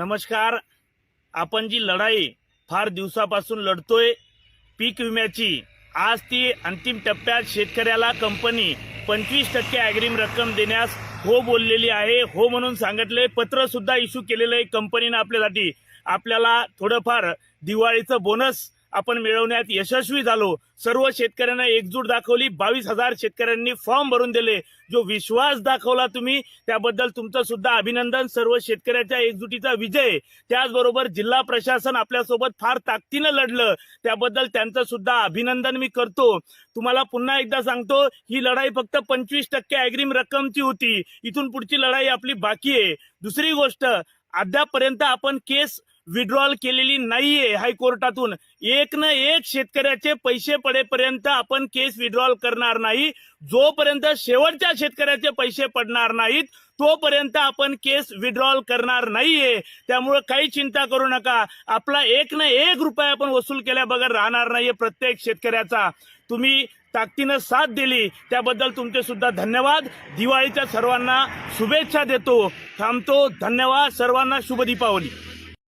नमस्कार. आपण जी लढाई फार दिवसापासून लढतोय पीक विम्याची आज ती अंतिम टप्प्यात शेतकऱ्याला कंपनी पंचवीस टक्के अग्रिम रक्कम देण्यास हो बोललेली आहे. हो म्हणून सांगितले पत्र सुद्धा इश्यू केलेलं आहे कंपनीनं आपल्यासाठी. आपल्याला थोडंफार दिवाळीचं बोनस आपण मिळवण्यात यशस्वी झालो. सर्व शेतकऱ्यांना एकजूट दाखवली. बावीस हजार शेतकऱ्यांनी फॉर्म भरून दिले. जो विश्वास दाखवला तुम्ही त्याबद्दल तुमचं सुद्धा अभिनंदन. सर्व शेतकऱ्याच्या एकजुटीचा विजय. त्याचबरोबर जिल्हा प्रशासन आपल्यासोबत फार ताकदीनं लढलं. त्याबद्दल त्यांचं सुद्धा अभिनंदन मी करतो. तुम्हाला पुन्हा एकदा सांगतो ही लढाई फक्त पंचवीस टक्के अग्रिम रक्कमची होती. इथून पुढची लढाई आपली बाकी आहे. दुसरी गोष्ट अद्यापर्यंत आपण केस विड्रॉल केलेली नाहीये हायकोर्टातून. एक न एक शेतकऱ्याचे पैसे पडेपर्यंत आपण केस विड्रॉल करणार नाही. जोपर्यंत शेवटच्या शेतकऱ्याचे पैसे पडणार नाहीत तोपर्यंत आपण केस विड्रॉल करणार नाहीये. त्यामुळे काही चिंता करू नका. आपला एक न एक रुपया आपण वसूल केल्याबगर राहणार नाहीये प्रत्येक शेतकऱ्याचा. तुम्ही ताकदीनं साथ दिली. त्याबद्दल तुमचे सुद्धा धन्यवाद. दिवाळीच्या सर्वांना शुभेच्छा देतो. थांबतो. धन्यवाद. सर्वांना शुभ दीपावली.